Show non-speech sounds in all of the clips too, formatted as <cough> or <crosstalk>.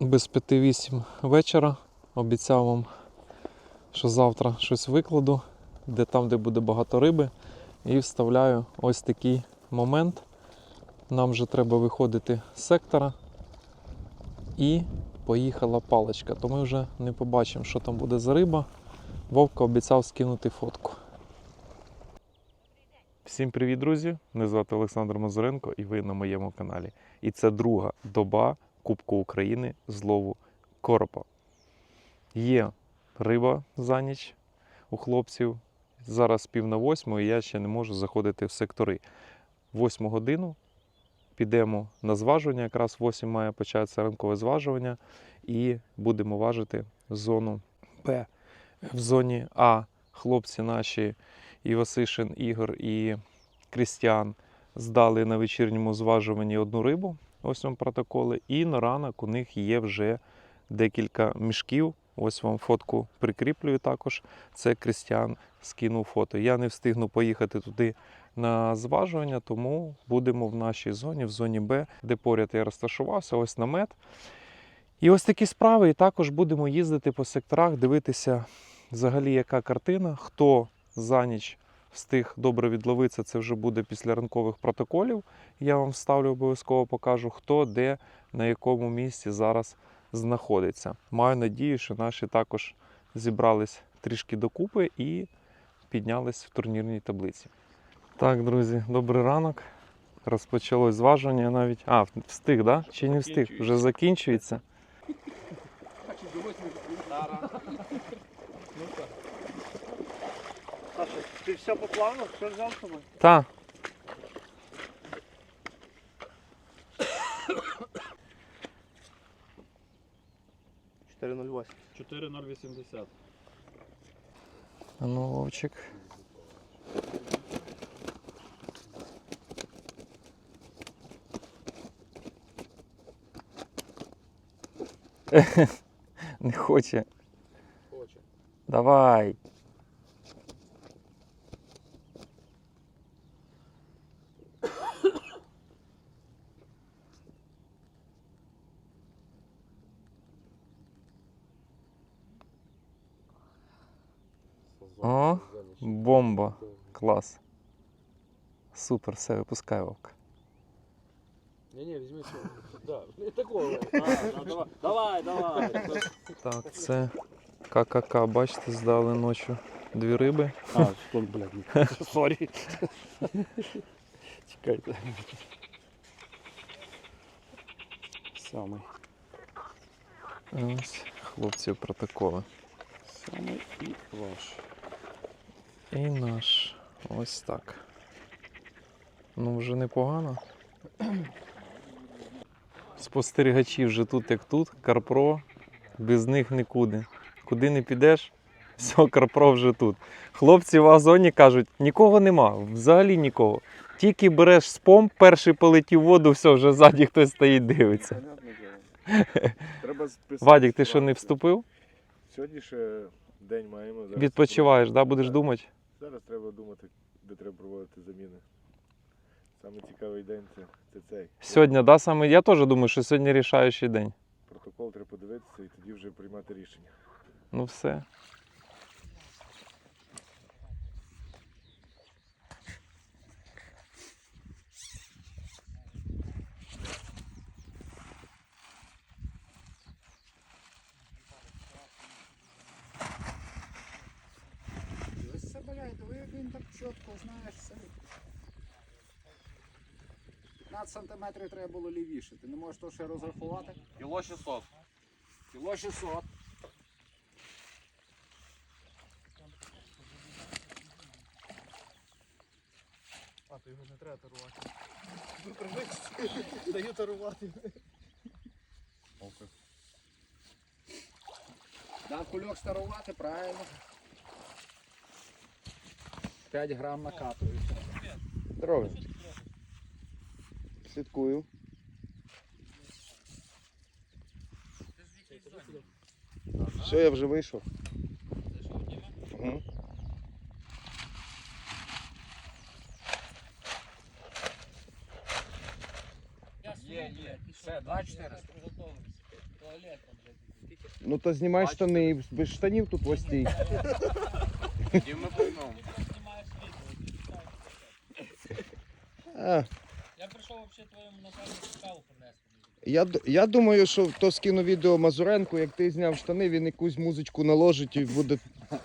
без 5-8 вечора. Обіцяв вам, що завтра щось викладу, де там, де буде багато риби. І вставляю ось такий момент. Нам вже треба виходити з сектора. І поїхала паличка. То ми вже не побачимо, що там буде за риба. Вовка обіцяв скинути фотку. Всім привіт, друзі! Мене звати Олександр Мазуренко і ви на моєму каналі. І це друга доба Кубку України з лову коропа. Є риба за ніч у хлопців. Зараз пів на восьму, і я ще не можу заходити в сектори. Восьму годину підемо на зважування. Якраз в 8 має початися ранкове зважування, і будемо важити зону П. В зоні А хлопці наші і Васишин Ігор, і Крістіан здали на вечірньому зважуванні одну рибу. Ось вам протоколи. І на ранок у них є вже декілька мішків. Ось вам фотку прикріплюю також. Це Крістіан скинув фото. Я не встигну поїхати туди на зважування, тому будемо в нашій зоні, в зоні Б, де поряд я розташувався, ось намет. І ось такі справи. І також будемо їздити по секторах, дивитися взагалі, яка картина, хто за ніч встиг добре відловитися, це вже буде після ранкових протоколів. Я вам вставлю обов'язково покажу, хто де, на якому місці зараз знаходиться. Маю надію, що наші також зібрались трішки докупи і піднялись в турнірній таблиці. Так, друзі, добрий ранок. Розпочалось зважування навіть. А, встиг, да? Чи не встиг? Вже закінчується. Саша, ти все по плану? Все взяв з собою? Та, Чотири нуль восемь. 4,080. а ну, Вовчик. <laughs> Не хоче. Хоче. Давай. Супер, все, випускай вовка. Не-не, візьми цього. Да, не такого. А, да, давай, давай, давай. Так, це ККК, бачите, здали ночі дві риби. А, стоп, блядь. Сорі. Чекайте. Самий. Ось хлопців протоколи. Самий і ваш. І наш. Ось так. Ну, вже непогано. Спостерігачі вже тут, як тут. Карпро. Без них нікуди. Куди не підеш, <laughs> все, Карпро вже тут. Хлопці в Азоні кажуть, нікого нема, взагалі нікого. Тільки береш спом, перший полетів воду, все, вже ззаді хтось стоїть, дивиться. Треба списати. Вадік, ти що не вступив? Сьогодні ще день маємо. Зараз Відпочиваєш, да? будеш думати? Зараз треба думати, де треба проводити заміни. Саме цікавий день це, це цей. Сьогодні, да, саме я теж думаю, що сьогодні рішаючий день. Протокол треба подивитися і тоді вже приймати рішення. Ну все. Ось це, блядь, диви, як він так чітко, знаєш, це. 15 сантиметрів треба було лівіше. Ти не можеш то ще розрахувати. Кіло 600. Кіло 600. А, то його не треба тарувати. Даю тарувати. Дав кульок старувати, правильно. 5 грам накатується. Здорово. Слідкую. Все, я вже вийшов. Угу. Є, є. Все, 2400. приготовимося. Туалетом, блядь. Скільки? Ну то знімай штани, і без штанів тут постій. Ти знімаєш відео, ти читаєш. А, Я прийшов взагалі твоєму напарнику каву принести. я, я думаю, що то скину відео Мазуренку, як ти зняв штани, він якусь музичку наложить і буде,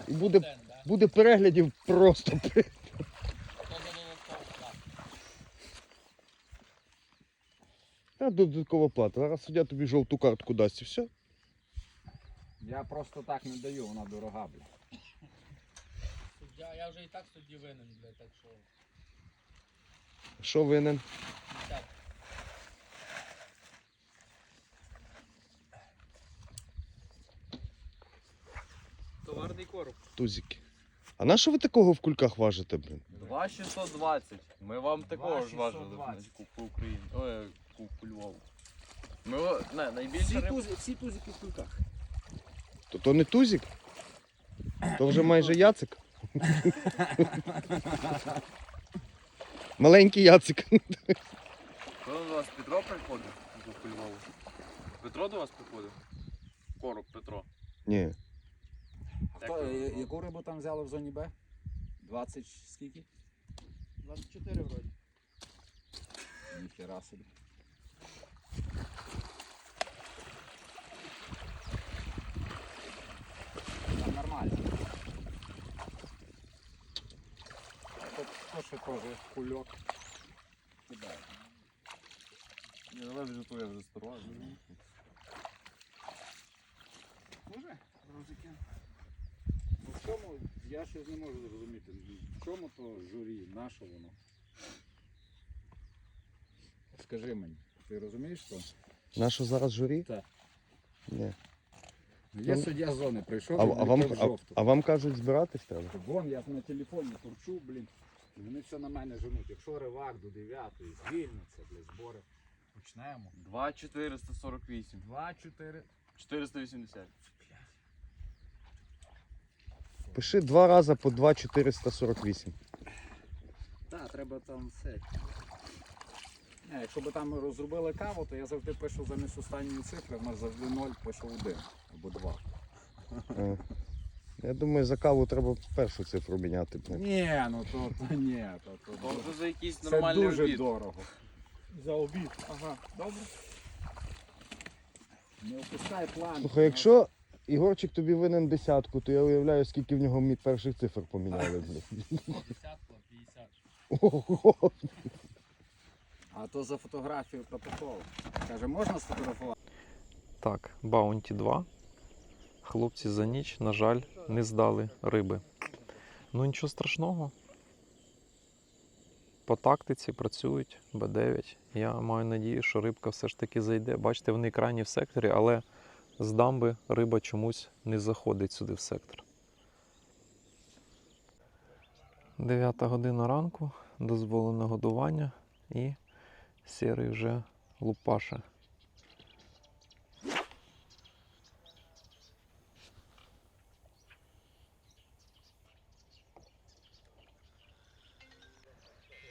і буде, буде переглядів просто. Та додаткова плата. Зараз суддя тобі жовту картку дасть і все. Я просто так не даю, вона дорога, блядь. Суддя, я вже і так судді винен, блядь, так що. Що винен? Так. Товарний короб. Тузики. А на що ви такого в кульках важите, блін? 2620. Ми вам такого ж важили 2620. в Кубку Ой, Кубку Львову. Ми не, Всі, найбільше риб... тузи, всі тузики в кульках. То то не тузик? То вже майже яцик. <laughs> Маленький яцик. Хто до вас Петро приходив Львову? Петро до вас приходив? Короб Петро. Ні. Хто, я- яку рибу там взяли в зоні Б? 20 скільки? 24 вроді. Ніхера собі. Там нормально. Тут то, що теж кульок. Кидає. Ні, давай вже твоє вже старого. Може? Розики. Ну в чому, я щось не можу зрозуміти, в чому то журі, на що воно? Скажи мені, ти розумієш що? Нащо зараз журі? Так. Ні. Є Ну, суддя зони, прийшов А, а, вам, а, а вам кажуть збиратись треба? Вон я на телефоні турчу, блін. І вони все на мене женуть. Якщо ривак до 9 звільниться, блін, збори. Почнемо. 2448. 2, 4. 480. Пиши два рази по 2,448. Так, треба там все. Не, якщо б там розробили каву, то я завжди пишу замість останньої цифри, в нас завжди 0, пишу 1 або 2. Я думаю, за каву треба першу цифру міняти. Ні, ну то, то ні, то, то, То вже за якийсь це нормальний дуже обід. дорого. За обід. Ага, добре. Не опускай план. Слухай, якщо Ігорчик тобі винен десятку, то я уявляю, скільки в нього мі- перших цифр поміняли. блін. Десятку, 50. Ого. А то за фотографію протокол. Каже, можна сфотографувати? Так, Баунті 2. Хлопці за ніч, на жаль, не здали риби. Ну нічого страшного. По тактиці працюють Б9. Я маю надію, що рибка все ж таки зайде. Бачите, вони крайні в секторі, але з дамби риба чомусь не заходить сюди в сектор. 9 година ранку, дозволене годування і сірий вже лупаше.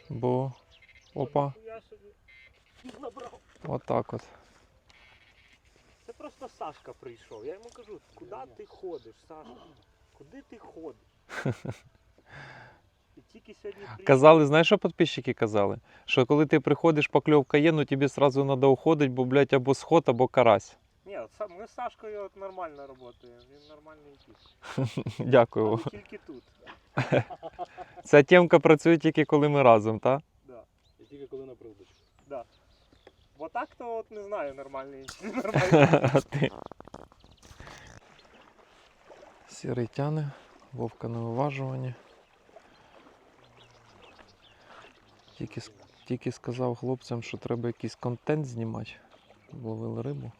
Бо. Опа, отак от. Це просто Сашка прийшов. Я йому кажу, куди ти ходиш, Сашка? Куди ти ходиш? І тільки сьогодні приїхав. Казали, знаєш, що підписчики казали? Що коли ти приходиш, покльовка є, ну тобі одразу треба уходити, бо, блядь, або сход, або карась. От ми з Сашкою от нормально працюємо. Він нормальний якийсь. <laughs> Дякую. Але тільки тут. <laughs> Ця темка працює тільки коли ми разом, так? Да. І тільки коли на прилбочку. Да. Бо так то от не знаю, нормальний чи <laughs> нормальний. Сірий тяне, вовка на виважуванні. Тільки, тільки сказав хлопцям, що треба якийсь контент знімати. Ловили рибу.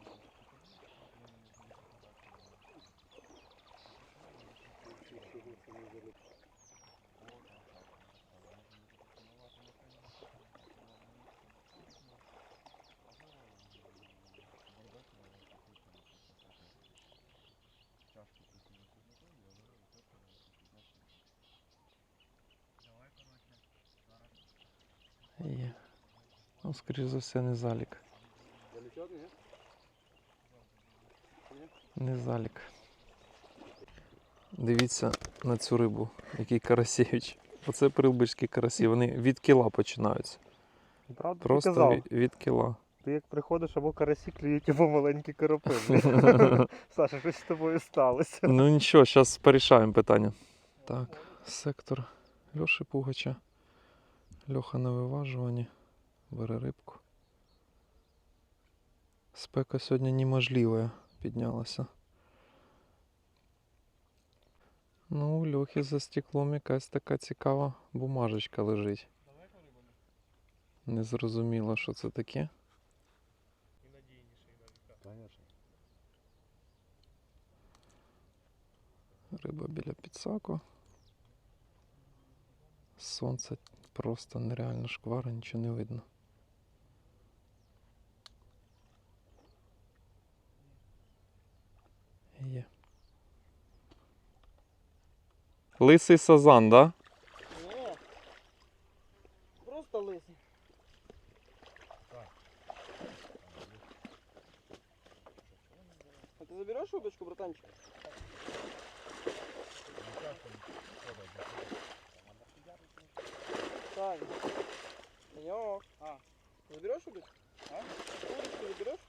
Є. Ну, скоріш за все, не залік. Не залік. Дивіться на цю рибу, який карасєвич. Оце прилбицькі карасі, вони від кіла починаються. Правда, Просто ти казав, від, від кіла. ти як приходиш, або карасі клюють, або маленькі коропи. <laughs> Саша, щось з тобою сталося. Ну нічого, зараз порішаємо питання. Так, сектор Льоші Пугача. Льоха на виважуванні. Бере рибку. Спека сьогодні неможлива піднялася. Ну, у Льохи за стеклом якась така цікава бумажечка лежить. Не зрозуміло, що це таке. Риба біля підсаку. Сонце просто нереально шквара, нічого не видно. Лисий сазан, да? Ні. Просто лисий. А ты заберешь удочку, братанчик? Сань. Санек. А. Заберешь удочку? А? Удочку заберешь?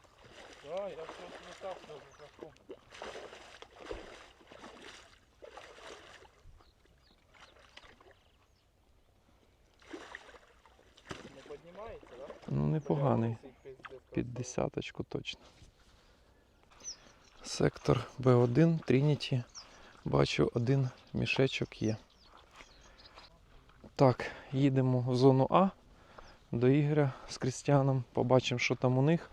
Да, я все смітав за Ну, непоганий. Під десяточку точно. Сектор Б1, Трініті. Бачу, один мішечок є. Так, їдемо в зону А до Ігоря з Крістіаном. Побачимо, що там у них.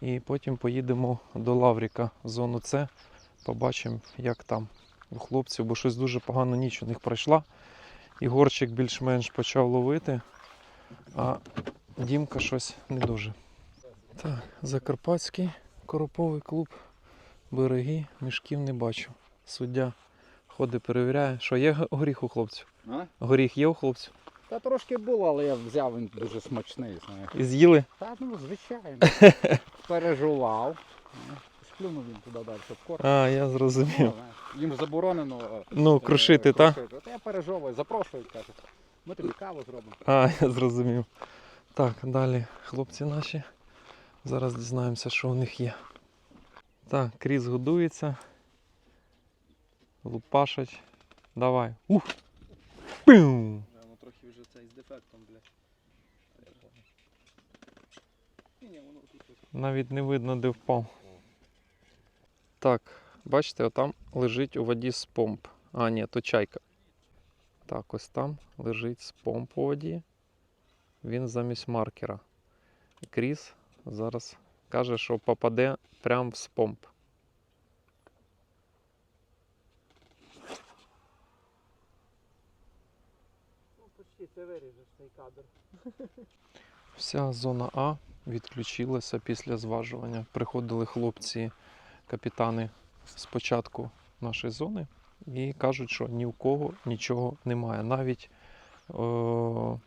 І потім поїдемо до Лавріка в зону С. Побачимо, як там у хлопців, бо щось дуже погано ніч у них пройшла. Ігорчик більш-менш почав ловити, а Дімка щось не дуже. Так, Закарпатський короповий клуб. Береги, мішків не бачу. Суддя ходить, перевіряє. Що є горіх у хлопців? А? Горіх є у хлопців? Та трошки було, але я взяв, він дуже смачний, знаєш. І з'їли? Та ну, звичайно. <laughs> Пережував. Ну, Сплюнув він туди далі в корм. А, я зрозумів. Ну, Їм заборонено е, Ну, е, крушити, так? Та я пережовую, запрошують, кажуть. Ми тобі каву зробимо. А, <laughs> я зрозумів. Так, далі хлопці наші. Зараз дізнаємося, що у них є. Так, кріс годується. Лупашать. Давай. Ух! Пим! Ну трохи вже цей з дефектом, блядь. Воно. Навіть не видно, де впав. Так, бачите, отам лежить у воді спомп. А, ні, то чайка. Так, ось там лежить спомп у воді. Він замість маркера. Кріс зараз каже, що попаде прямо в спомп. Почти це виріжеш кадр. Вся зона А відключилася після зважування. Приходили хлопці, капітани з початку нашої зони і кажуть, що ні у кого нічого немає. Навіть о,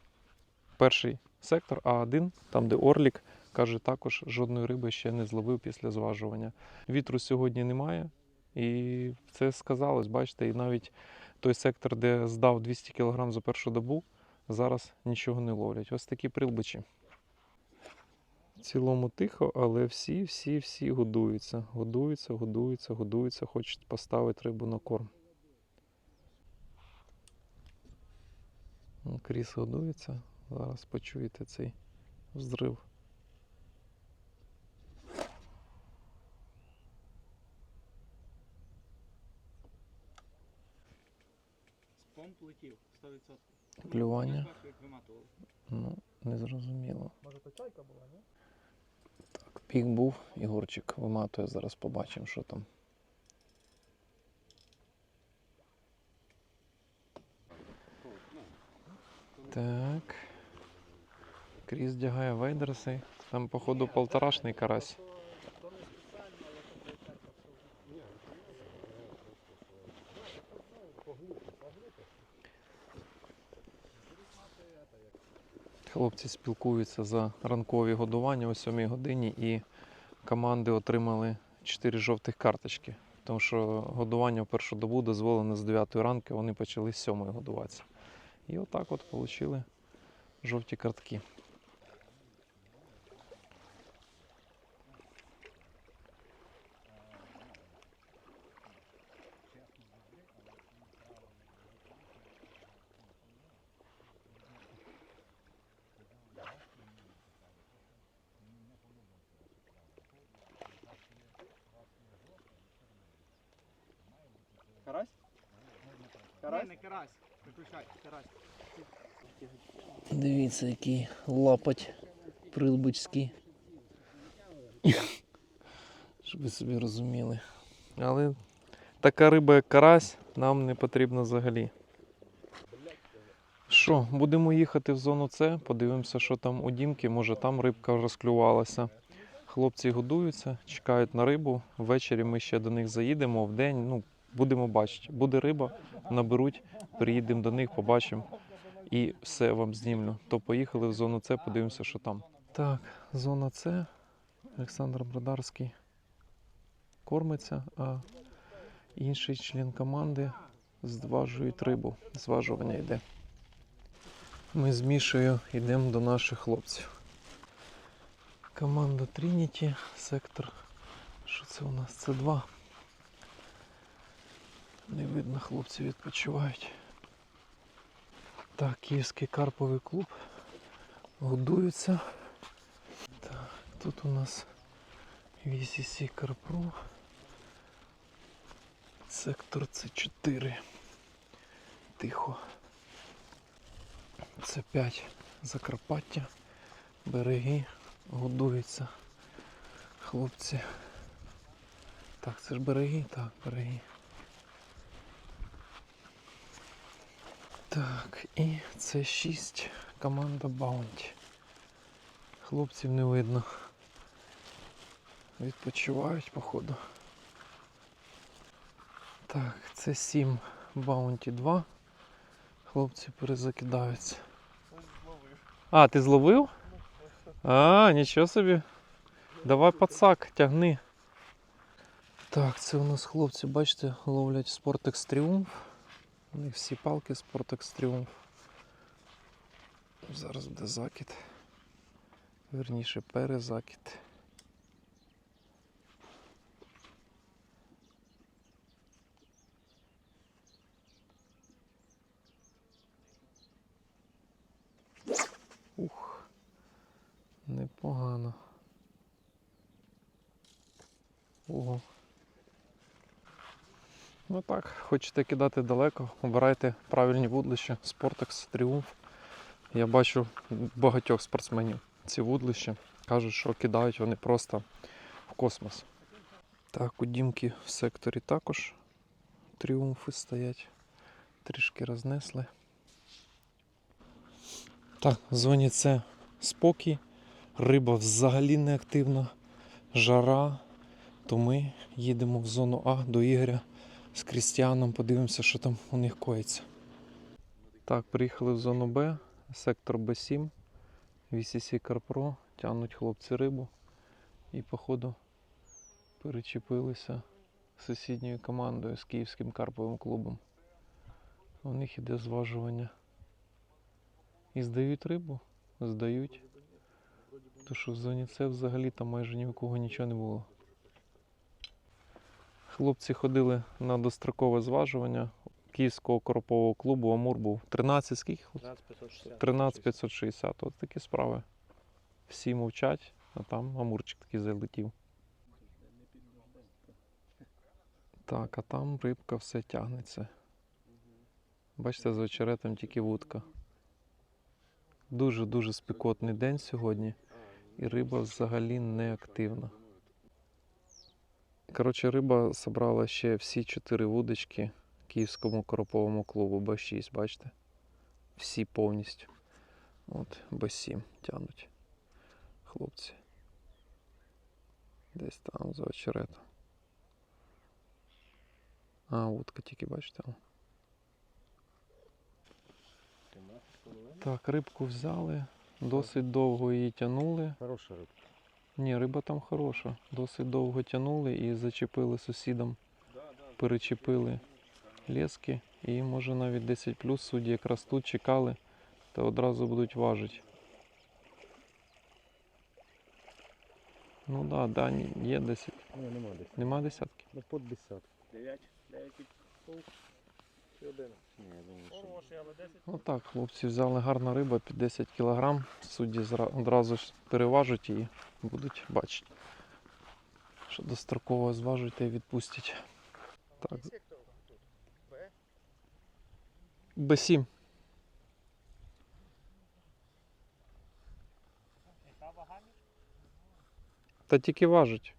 перший сектор А1, там де Орлік, каже, також жодної риби ще не зловив після зважування. Вітру сьогодні немає. І це сказалось, бачите, і навіть той сектор, де здав 200 кг за першу добу, зараз нічого не ловлять. Ось такі прилбичі. В цілому тихо, але всі, всі, всі годуються. Годуються, годуються, годуються, хочуть поставити рибу на корм. Кріс годується. Зараз почуєте цей взрив. Спомп летів, 100%. Клювання. Ну, не зрозуміло. Може то чайка була, ні? Так, пік був, Ігорчик виматує, зараз побачимо, що там. Так. Кріс вдягає вейдерси. Там, походу, полторашний карась. Хлопці спілкуються за ранкові годування о 7 годині і команди отримали 4 жовтих карточки. Тому що годування в першу добу дозволено з 9 ранку, вони почали з 7 годуватися. І отак от отримали жовті картки. Дивіться, який лапать прилбицький. <laughs> Щоб ви собі розуміли. Але така риба, як карась, нам не потрібна взагалі. Що, будемо їхати в зону С, подивимося, що там у Дімки, може там рибка розклювалася. Хлопці годуються, чекають на рибу. Ввечері ми ще до них заїдемо, вдень, ну, будемо бачити. Буде риба, наберуть, приїдемо до них, побачимо і все вам знімлю. То поїхали в зону С, подивимося, що там. Так, зона С. Олександр Бродарський кормиться, а інший член команди зважують рибу. Зважування йде. Ми з Мішею йдемо до наших хлопців. Команда Трініті, сектор. Що це у нас? Це два. Не видно, хлопці відпочивають. Так, Київський карповий клуб. Годуються. Так, тут у нас VCC Карпро. Сектор С4. Тихо. С5 Закарпаття. Береги. Годуються. Хлопці. Так, це ж береги? Так, береги. Так, і це 6 команда Баунті. Хлопців не видно. Відпочивають, походу. Так, це 7 Баунті 2. Хлопці перезакидаються. А, ти зловив? А, нічого собі. Давай пацак, тягни. Так, це у нас хлопці, бачите, ловлять Спортекс Тріумф. У них всі палки Спортекс Тріумф. Зараз буде закид. Верніше перезакид. Ух, непогано. Ого. Ну так, хочете кидати далеко, обирайте правильні вудлища. Спортекс, Тріумф. Я бачу багатьох спортсменів ці вудлища. Кажуть, що кидають вони просто в космос. Так, у Дімки в секторі також тріумфи стоять. Трішки рознесли. Так, в зоні С спокій. Риба взагалі не активна. Жара. То ми їдемо в зону А до Ігоря з Крістіаном, подивимося, що там у них коїться. Так, приїхали в зону Б, сектор Б7, VCC Карпро, тягнуть хлопці рибу і, походу, перечепилися з сусідньою командою з Київським карповим клубом. У них іде зважування. І здають рибу? Здають. То що в зоні С взагалі там майже ні у кого нічого не було. Хлопці ходили на дострокове зважування Київського коропового клубу Амур був 13 скільки? хлопці? 13560. От такі справи. Всі мовчать, а там Амурчик такий залетів. Так, а там рибка все тягнеться. Бачите, за очеретом тільки вудка. Дуже-дуже спекотний день сьогодні, і риба взагалі не активна. Коротше, риба зібрала ще всі чотири вудочки Київському короповому клубу Б6, бачите? Всі повністю. От, Б7 тягнуть хлопці. Десь там за очеретом. А, вудка тільки, бачите? Так, рибку взяли, досить довго її тягнули. Хороша рибка. Ні, риба там хороша. Досить довго тягнули і зачепили сусідам, перечепили лески. І може навіть 10 плюс судді якраз тут чекали та одразу будуть важити. Ну так, да, да, є 10. Ні, нема десятки. Нема десятки? Ну, под десятку. 9, 9,5 і 11. Отак, хлопці взяли гарна риба під 10 кг. Судді одразу ж переважуть і будуть бачити. Що достроково зважують і відпустять. Так. Б7. Та тільки важить.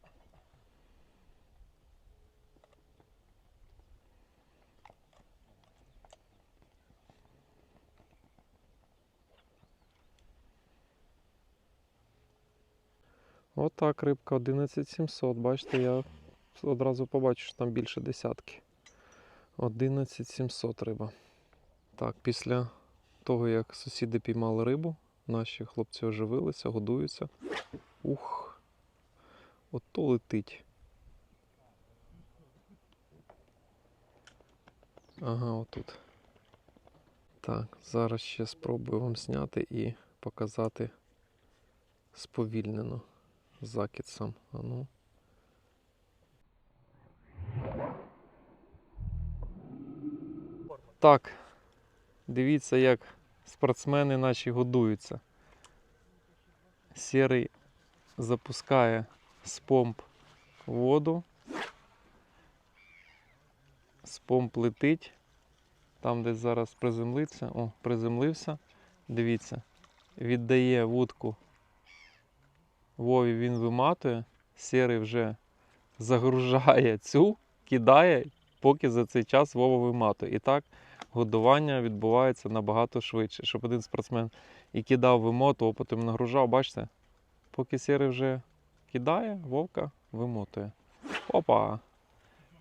Отак, рибка 11700. Бачите, я одразу побачу, що там більше десятки. 11700 риба. Так, після того, як сусіди піймали рибу, наші хлопці оживилися, годуються. Ух, ото летить. Ага, отут. Так, зараз ще спробую вам зняти і показати сповільнено закид сам. А ну. Так, дивіться, як спортсмени наші годуються. Сірий запускає з помп воду. З помп летить. Там десь зараз приземлиться. О, приземлився. Дивіться. Віддає вудку. Вові він виматує. Сірий вже загружає цю, кидає, поки за цей час Вова виматує. І так годування відбувається набагато швидше. Щоб один спортсмен і кидав, вимотував, потім нагружав, бачите? Поки сірий вже кидає, вовка вимотує. Опа!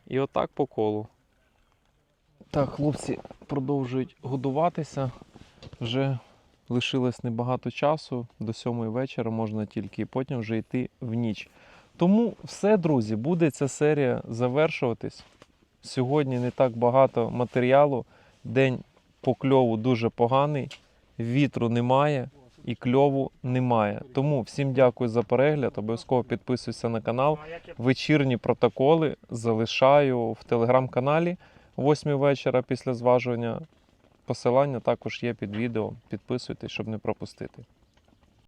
І отак по колу. Так, хлопці продовжують годуватися. Вже лишилось небагато часу. До сьомої вечора можна тільки і потім вже йти в ніч. Тому все, друзі, буде ця серія завершуватись. Сьогодні не так багато матеріалу. День по кльову дуже поганий, вітру немає і кльову немає. Тому всім дякую за перегляд. Обов'язково підписуйся на канал. Вечірні протоколи залишаю в телеграм-каналі о 8 вечора після зважування. Посилання також є під відео. Підписуйтесь, щоб не пропустити.